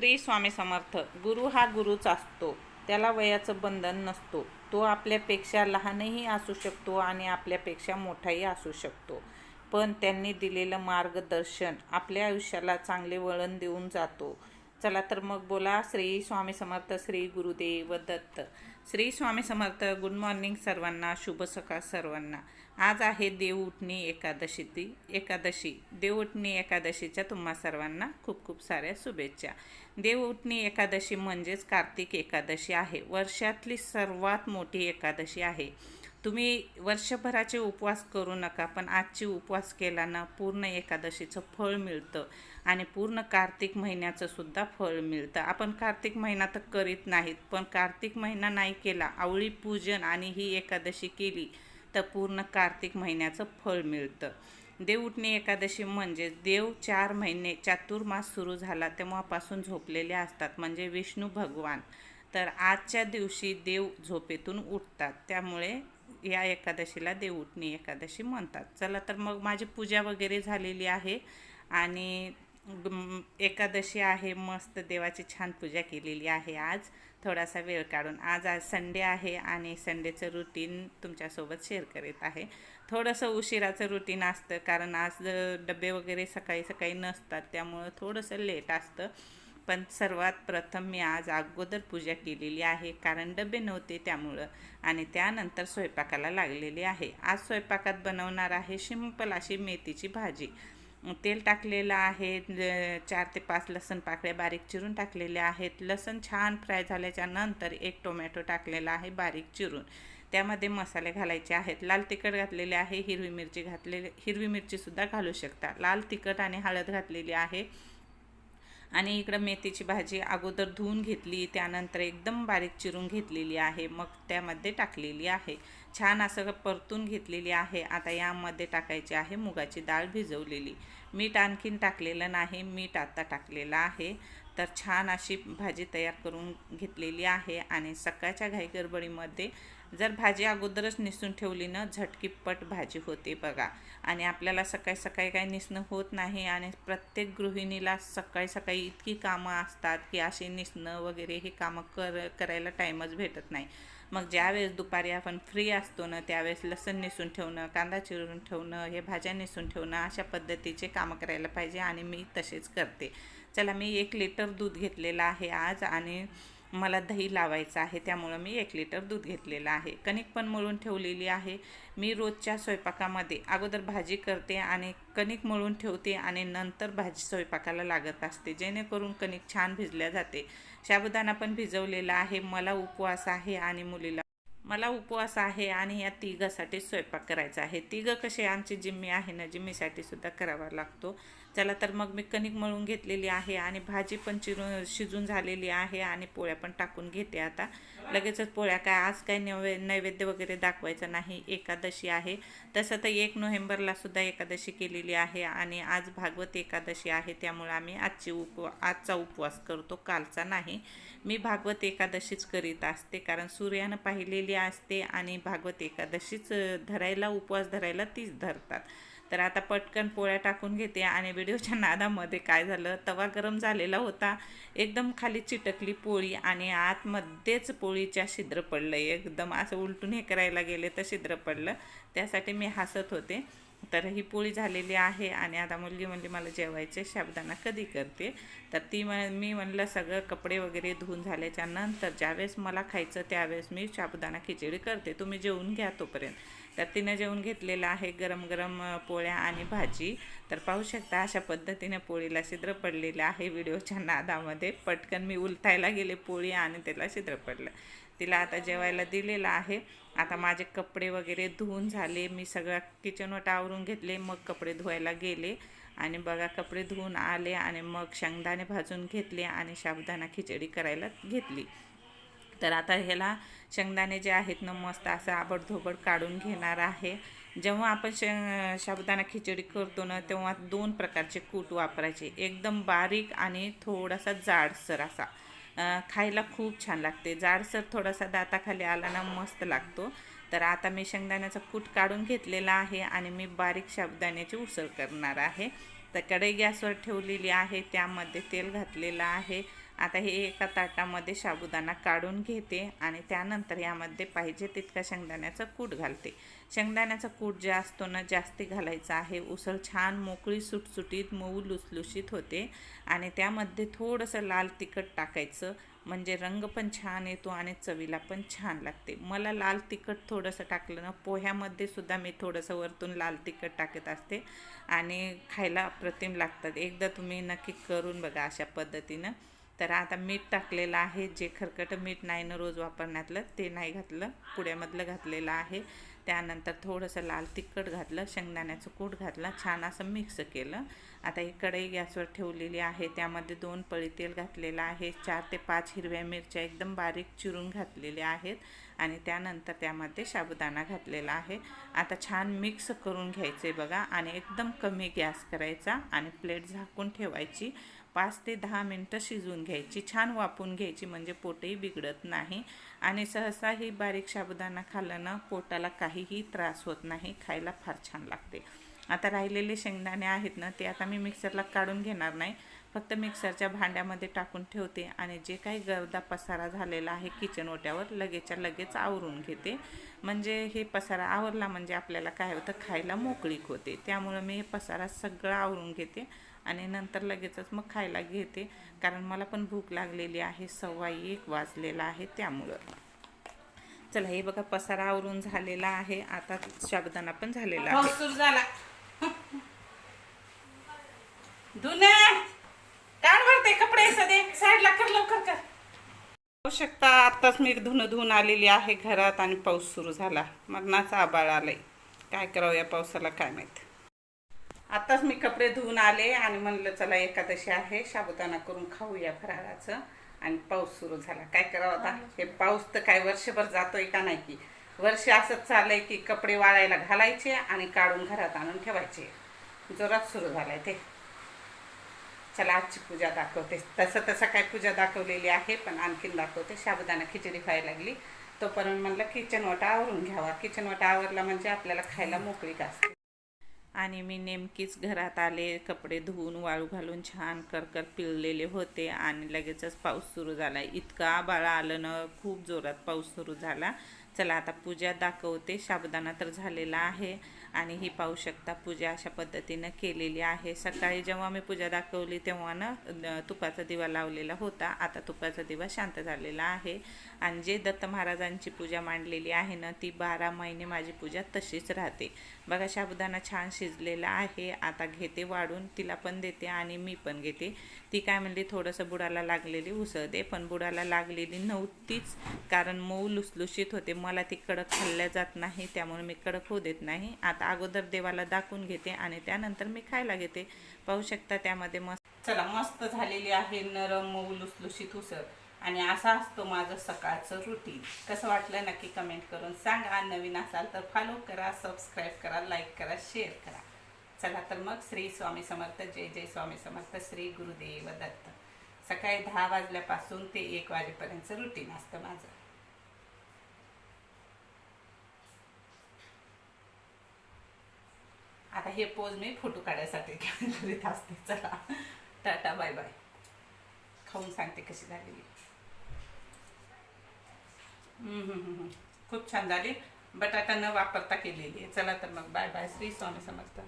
श्री स्वामी समर्थ. गुरु हा गुरुच असतो. त्याला वयाचं बंधन नसतो. तो आपल्यापेक्षा लहानही असू शकतो आणि आपल्यापेक्षा मोठाही असू शकतो. पण त्यांनी दिलेलं मार्गदर्शन आपल्या आयुष्याला चांगले वळण देऊन जातो. चला तर मग बोला श्री स्वामी समर्थ श्री गुरुदेव दत्त. श्री स्वामी समर्थ गुड मॉर्निंग सर्वांना शुभ सकाळ सर्वांना. आज आहे देवउठणी एकादशी ती एकादशी. देवउठणी एकादशीच्या तुम्हा सर्वांना खूप खूप साऱ्या शुभेच्छा. देवउठणी एकादशी म्हणजेच कार्तिक एकादशी आहे. वर्षातली सर्वात मोठी एकादशी आहे. तुम्ही वर्षभराचे उपवास करू नका पण आजची उपवास केला ना पूर्ण एकादशीचं फळ मिळतं आणि पूर्ण कार्तिक महिन्याचं सुद्धा फळ मिळतं. आपण कार्तिक महिना तर करीत नाहीत पण कार्तिक महिना नाही केला आवळी पूजन आणि ही एकादशी केली तर पूर्ण कार्तिक महिन्याचं फळ मिळतं. देवउठणी एकादशी म्हणजे देव चार महिने चातुर्मास सुरू झाला तेव्हापासून झोपलेले असतात म्हणजे विष्णू भगवान. तर आजच्या दिवशी देव झोपेतून उठतात त्यामुळे या एकादशीला देवउठणी एकादशी म्हणतात. चला तर मग माझी पूजा वगैरे झालेली आहे आणि एकादशी आहे मस्त देवाची छान पूजा केलेली आहे आज. थोडासा वेळ काढून. आज आज संडे आहे आणि संडेचं रुटीन तुमच्यासोबत शेअर करीत आहे. थोडंसं उशिराचं रुटीन असतं कारण आज डबे वगैरे सकाळी सकाळी नसतात त्यामुळं थोडंसं लेट असतं. पण सर्वात प्रथम मी आज अगोदर पूजा केलेली आहे. कारण डबे नव्हते त्यामुळं. आणि त्यानंतर स्वयंपाकाला लागलेली आहे. आज स्वयंपाकात बनवणार आहे सिंपल अशी मेथीची भाजी. तेल टाकलेलं आहे. चार ते पाच लसण पाकळ्या बारीक चिरून टाकलेल्या आहेत. लसण छान फ्राय झाल्याच्यानंतर एक टोमॅटो टाकलेला आहे बारीक चिरून. त्यामध्ये मसाले घालायचे आहेत. लाल तिखट घातलेले आहे. हिरवी मिरची घातलेली हिरवी मिरचीसुद्धा घालू शकता. लाल तिखट आणि हळद घातलेली आहे. आणि इकडं मेथीची भाजी अगोदर धुवून घेतली त्यानंतर एकदम बारीक चिरून घेतलेली आहे मग त्यामध्ये टाकलेली आहे. छान असं परतून घेतलेली आहे. आता यामध्ये टाकायची आहे मुगाची डाळ भिजवलेली. मीठ आणखीन टाकलेलं नाही मीठ आता टाकलेलं आहे. तर छान अशी भाजी तयार करून घेतलेली आहे. आणि सकाळच्या घाई गडबडीमध्ये जर भाजी अगोदरच निसून ठेवली ना झटकीपट भाजी होते बघा. आणि आपल्याला सकाळी सकाळी काही निसणं होत नाही आणि प्रत्येक गृहिणीला सकाळी सकाळी इतकी कामं असतात की असे निसणं वगैरे हे कामं कर करायला टाईमच भेटत नाही. मग ज्यावेळेस दुपारी आपण फ्री असतो ना त्यावेळेस लसण निसून ठेवणं कांदा चिरून ठेवणं हे भाज्या निसून ठेवणं अशा पद्धतीचे कामं करायला पाहिजे आणि मी तसेच करते. चला मी एक लिटर दूध घेतलेलं आहे आज आणि मला दही लावायचं आहे त्यामुळं मी एक लिटर दूध घेतलेलं आहे. कणिक पण मळून ठेवलेली आहे. मी रोजच्या स्वयंपाकामध्ये अगोदर भाजी करते आणि कणिक मळून ठेवते आणि नंतर भाजी स्वयंपाकाला लागत असते. जेणेकरून कणिक छान भिजल्या जाते. साबुदाणा पण भिजवलेला आहे. मला उपवास आहे आणि मुलीला मला उपवास आहे आणि या तिघासाठी स्वयंपाक करायचा आहे. तिघं कसे आमची जिम्मी आहे ना जिम्मीसाठी सुद्धा करावा लागतो. चला तर मग मी कणिक मळून घेतलेली आहे आणि भाजी पण चिरून शिजून झालेली आहे आणि पोळ्या पण टाकून घेते आता. लगेचच पोळ्या काय आज काय नैवे नैवेद्य वगैरे दाखवायचं नाही एकादशी आहे. तसं तर एक नोव्हेंबरला सुद्धा एकादशी केलेली आहे आणि आज भागवत एकादशी आहे त्यामुळे आम्ही आजची उप आजचा उपवास करतो कालचा नाही. मी भागवत एकादशीच करीत असते कारण सूर्यानं पाहिलेली असते आणि भागवत एकादशीच धरायला उपवास धरायला तीच धरतात. तर आता पटकन पोळ्या टाकून घेते आणि व्हिडिओच्या नादामध्ये काय झालं? तवा गरम झालेला होता. एकदम खाली चिटकली पोळी आणि आतमध्येच पोळीच्या छिद्र पडलं एकदम असं उलटून हे करायला गेले तर छिद्र पडलं. त्यासाठी मी हसत होते. तर ही पोळी झालेली आहे आणि आता मुलगी म्हणली मला जेवायचे साबुदाणा कधी करते? तर ती म्हण मी म्हणलं सगळं कपडे वगैरे धुवून झाल्याच्यानंतर ज्यावेळेस मला खायचं त्यावेळेस मी साबुदाणा खिचडी करते. तुम्ही जेवून घ्या तोपर्यंत. तर तिनं जेवून घेतलेलं आहे गरम गरम पोळ्या आणि भाजी. तर पाहू शकता अशा पद्धतीने पोळीला छिद्र पडलेलं आहे व्हिडिओच्या नादामध्ये. पटकन मी उलटायला गेले पोळी आणि त्याला छिद्र पडलं. तिला आता जेवायला दिलेलं आहे. आता माझे कपडे वगैरे धुवून झाले. मी सगळं किचनवट आवरून घेतले. मग कपडे धुवायला गेले. आणि बघा कपडे धुवून आले आणि मग शेंगदाणे भाजून घेतले आणि साबुदाणा खिचडी करायला घेतली. तर आता ह्याला शेंगदाणे जे आहेत ना मस्त असं आबडधोबड काढून घेणार आहे. जेव्हा आपण शेंग साबुदाणा खिचडी करतो ना तेव्हा दोन प्रकारचे कूट वापरायचे. एकदम बारीक आणि थोडासा जाडसर असा. खायला खूप छान लागते. जाडसर थोडासा दाताखाली आला ना मस्त लागतो. तर आता मी शेंगदाण्याचा कूट काढून घेतलेला आहे आणि मी बारीक साबुदाण्याची उसळ करणार आहे. तर कढई गॅसवर ठेवलेली आहे. त्यामध्ये तेल घातलेलं आहे. आता हे एका ताटामध्ये साबुदाणा काढून घेते आणि त्यानंतर यामध्ये पाहिजे तितका शेंगदाण्याचं कूट घालते. शेंगदाण्याचा कूट जे असतो ना जास्ती घालायचा आहे. उसळ छान मोकळी सुटसुटीत मऊ लुसलुशीत होते आणि त्यामध्ये थोडंसं लाल तिखट टाकायचं. म्हणजे रंग पण छान येतो आणि चवीला पण छान लागते. मला लाल तिखट थोडंसं टाकलं ना पोह्यामध्ये सुद्धा मी थोडंसं वरतून लाल तिखट टाकत असते आणि खायला अप्रतिम लागतात. एकदा तुम्ही नक्की करून बघा अशा पद्धतीनं. तर आता मीठ टाकलेलं आहे जे खरकट मीठ नाही ना रोज वापरण्यातलं ते नाही घातलं. पुड्यामधलं घातलेलं आहे. त्यानंतर थोडंसं लाल तिखट घातलं शेंगदाण्याचं कूट घातलं छान असं मिक्स केलं. आता ही कढई गॅसवर ठेवलेली आहे. त्यामध्ये दोन पळी तेल घातलेलं आहे. चार ते पाच हिरव्या मिरच्या एकदम बारीक चिरून घातलेल्या आहेत. आणि त्यानंतर त्यामध्ये साबुदाणा घातलेला आहे. आता छान मिक्स करून घ्यायचे बघा. आणि एकदम कमी गॅस करायचा आणि प्लेट झाकून ठेवायची. पाच ते दहा मिनटं शिजवून घ्यायची. छान वापून घ्यायची म्हणजे पोटही बिघडत नाही. आणि सहसा ही बारीक साबुदाणा खाल्लं ना पोटाला काहीही त्रास होत नाही खायला फार छान लागते. आता राहिलेले शेंगदाणे आहेत ना ते आता मी मिक्सरला काढून घेणार नाही. फक्त मिक्सरच्या भांड्यामध्ये टाकून ठेवते आणि जे काही गर्दा पसारा झालेला आहे किचन ओट्यावर लगेचच्या लगेच आवरून घेते. म्हणजे हे पसारा आवरला म्हणजे आपल्याला काय होतं खायला मोकळीक होते. त्यामुळं मी हे पसारा सगळं आवरून घेते आणि नंतर लगेचच मग खायला घेते. कारण मला पण भूक लागलेली आहे सव्वा एक वाजलेला आहे त्यामुळं. चला हे बघा पसारा आवरून झालेला आहे. आता शाबदाना पण झालेला आहे. काढ भरते कपडे सदे साईडला कर लवकर कर. पाहू शकता आत्ताच मी धुणं धुवून आलेली आहे घरात आणि पाऊस सुरू झाला. मरणाचा आबाळ आलंय. काय करावं या पावसाला काय माहीत. आत्ताच मी कपडे धुवून आले आणि म्हणलं चला एकादशी आहे. साबुदाणा करून खाऊया फराळाचं. आणि पाऊस सुरू झाला. काय करावं आता? हे. पाऊस तर काय वर्षभर जातोय का नाही? की वर्ष असंच चाललंय की कपडे वाळायला घालायचे आणि काढून घरात आणून ठेवायचे. जोरात सुरू झालाय ते. चला आजची पूजा दाखवते. तसं तसं काय पूजा दाखवलेली आहे पण आणखीन दाखवते. शाबुदाना खिचडी खायला लागली. तोपर्यंत म्हणलं किचन वाटा आवरून घ्यावा. किचन वाटा आवरला म्हणजे आपल्याला खायला मोकळी असते आणि मी नेमकीच घरात आले कपडे धुवून वाळू घालून छान करकर पिळलेले होते आणि लगेचच पाऊस सुरू झाला. इतका आबाळ आलं ना खूप जोरात पाऊस सुरू झाला. चला आता पूजा दाखवते. साबुदाणा तर झालेला आहे आणि ही पाहू शकता पूजा अशा पद्धतीनं केलेली आहे. सकाळी जेव्हा मी पूजा दाखवली तेव्हा ना तुपाचा दिवा लावलेला होता. आता तुपाचा दिवा शांत झालेला आहे. आणि जे दत्त महाराजांची पूजा मांडलेली आहे ना ती बारा महिने माझी पूजा तशीच राहते. बघा साबुदाणा छान शिजलेला आहे. आता घेते वाढून. तिला पण देते आणि मी पण घेते. ती काय म्हणली थोडंसं बुडाला लागलेली उसळ दे. पण बुडाला लागलेली नव्हतीच. कारण मऊ लुसलुशीत होते. मला ती कडक खाल्ल्या जात नाही. त्यामुळे मी कडक होऊ देत नाही. आता अगोदर देवाला दाखवून घेते आणि त्यानंतर मी खायला घेते. पाहू शकता त्यामध्ये मस्त चला मस्त झालेली आहे नरम मऊ लुसलुशीत उसळ. आणि असा असतो माझं सकाळचं रुटीन कसं वाटलं नक्की कमेंट करून सांगा. नवीन असाल तर फॉलो करा सबस्क्राईब करा लाईक करा शेअर करा. चला तर मग श्री स्वामी समर्थ. जय जय स्वामी समर्थ. श्री गुरुदेव दत्त. सकाळी दहा वाजल्यापासून ते एक वाजेपर्यंत रुटीन असतं माझं. आता हे पोज मी फोटो काढायसाठी करीत असते चला. टाटा बाय बाय खाऊन सांगते कशी झालेली. खूप छान झाली. बटाटा न वापरता केलेली आहे. चला तर मग. Bye bye Shri Swami Samarth.